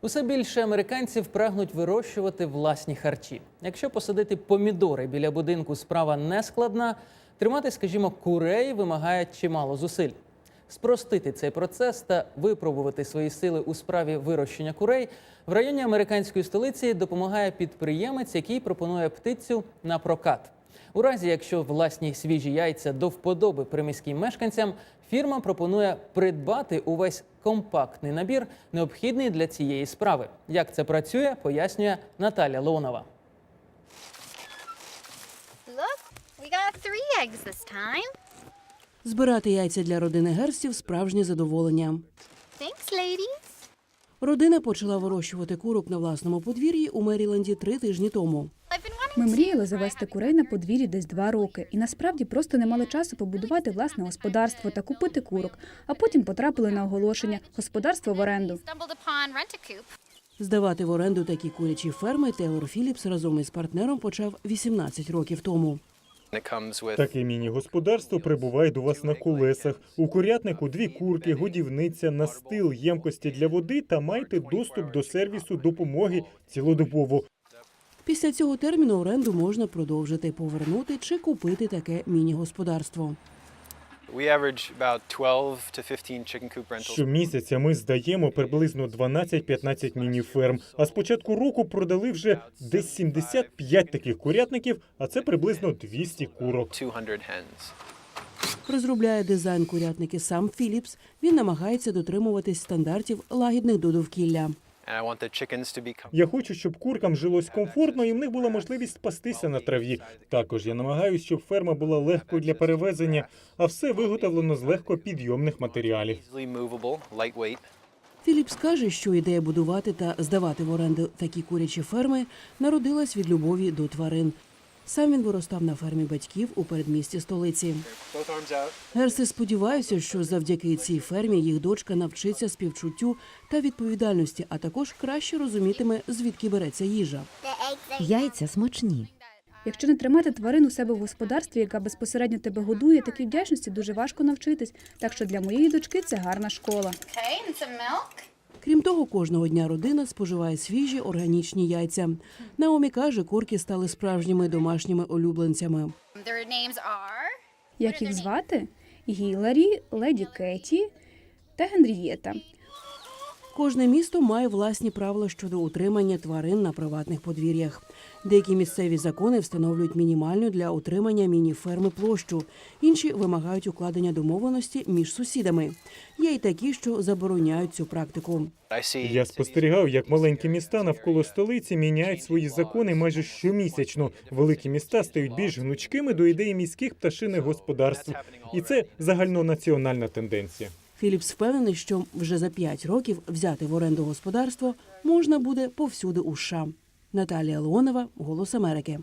Усе більше американців прагнуть вирощувати власні харчі. Якщо посадити помідори біля будинку справа не складна, тримати, скажімо, курей вимагає чимало зусиль. Спростити цей процес та випробувати свої сили у справі вирощення курей в районі американської столиці допомагає підприємець, який пропонує птицю на прокат. У разі, якщо власні свіжі яйця до вподоби приміським мешканцям, фірма пропонує придбати увесь компактний набір, необхідний для цієї справи. Як це працює, пояснює Наталя Леонова. Look, we got three eggs this time. Збирати яйця для родини Герстів справжнє задоволення. Thanks, ladies. Родина почала вирощувати курок на власному подвір'ї у Меріленді три тижні тому. Ми мріяли завести курей на подвір'ї десь два роки, і насправді просто не мали часу побудувати власне господарство та купити курок. А потім потрапили на оголошення господарство в оренду. Здавати в оренду такі курячі ферми Тейлор Філіпс разом із партнером почав 18 років тому. Таке міні-господарство прибуває до вас на колесах. У курятнику дві курки, годівниця, настил, ємкості для води та маєте доступ до сервісу допомоги цілодобово. Після цього терміну оренду можна продовжити, повернути чи купити таке міні-господарство. we average about 12 to 15 chicken coop rentals. Щомісяця ми здаємо приблизно 12-15 міні-ферм. А з початку року продали вже десь 75 таких курятників, а це приблизно 200 курок. 200. Розробляє дизайн курятники сам Філіпс. Він намагається дотримуватись стандартів лагідних до довкілля. And I want the chickens to be com- Я хочу, щоб куркам жилось комфортно і в них була можливість пастися на траві. Також я намагаюся, щоб ферма була легкою для перевезення, а все виготовлено з легкопідйомних матеріалів. easily movable, lightweight. Філіпс каже, що ідея будувати та здавати в оренду такі курячі ферми народилась від любові до тварин. Сам він виростав на фермі батьків у передмісті столиці. Герси сподіваються, що завдяки цій фермі їх дочка навчиться співчуттю та відповідальності, а також краще розумітиме, звідки береться їжа. Яйця смачні. Якщо не тримати тварин у себе в господарстві, яка безпосередньо тебе годує, такій вдячності дуже важко навчитись. Так що для моєї дочки це гарна школа. Okay, and some milk. Крім того, кожного дня родина споживає свіжі органічні яйця. Наомі каже, курки стали справжніми домашніми улюбленцями. Як їх звати? Гіларі, леді Кеті та Генрієта. Кожне місто має власні правила щодо утримання тварин на приватних подвір'ях. Деякі місцеві закони встановлюють мінімальну для утримання міні-ферми площу, інші вимагають укладення домовленості між сусідами. Є й такі, що забороняють цю практику. Я спостерігав, як маленькі міста навколо столиці міняють свої закони майже щомісячно. Великі міста стають більш гнучкими до ідеї міських пташиних господарств, і це загальнонаціональна тенденція. Філіпс впевнений, що вже за п'ять років взяти в оренду господарство можна буде повсюди у США. Наталія Леонова, Голос Америки.